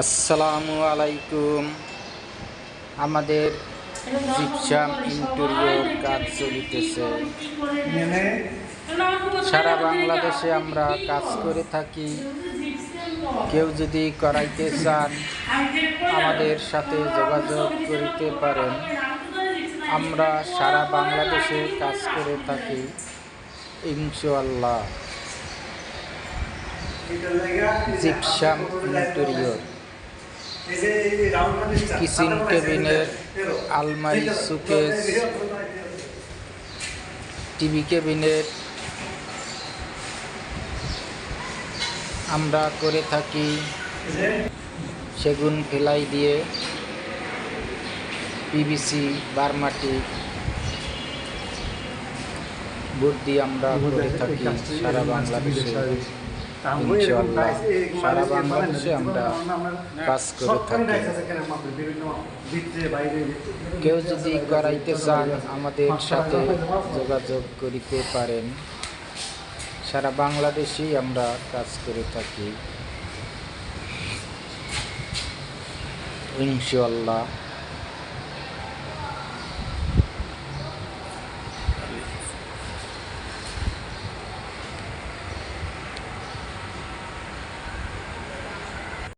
আসসালামু আলাইকুম। আমাদের জিপসাম ইন্টেরিয়র কাজ চলিতেছে। সারা বাংলাদেশে আমরা কাজ করে থাকি। কেউ যদি করাইতে চান, আমাদের সাথে যোগাযোগ করিতে পারেন। আমরা সারা বাংলাদেশে কাজ করে থাকি ইনশাল্লাহ জিপসাম ইন্টেরিয়র। কিচেন কেবিনের আলমারি সুকেস। টিভি কেবিনের আমরা করে থাকি সেগুন ফেলাই দিয়ে পিভিসি বারমাটি বুট দিয়ে আমরা করে থাকি সারা বাংলাদেশে। ইনশাআল্লাহ সারা বাংলাদেশে আমরা কাজ করে থাকি। কেউ যদি করাইতে চান আমাদের সাথে যোগাযোগ করিতে পারেন। সারা বাংলাদেশেই আমরা কাজ করে থাকি। ইনশাআল্লাহ।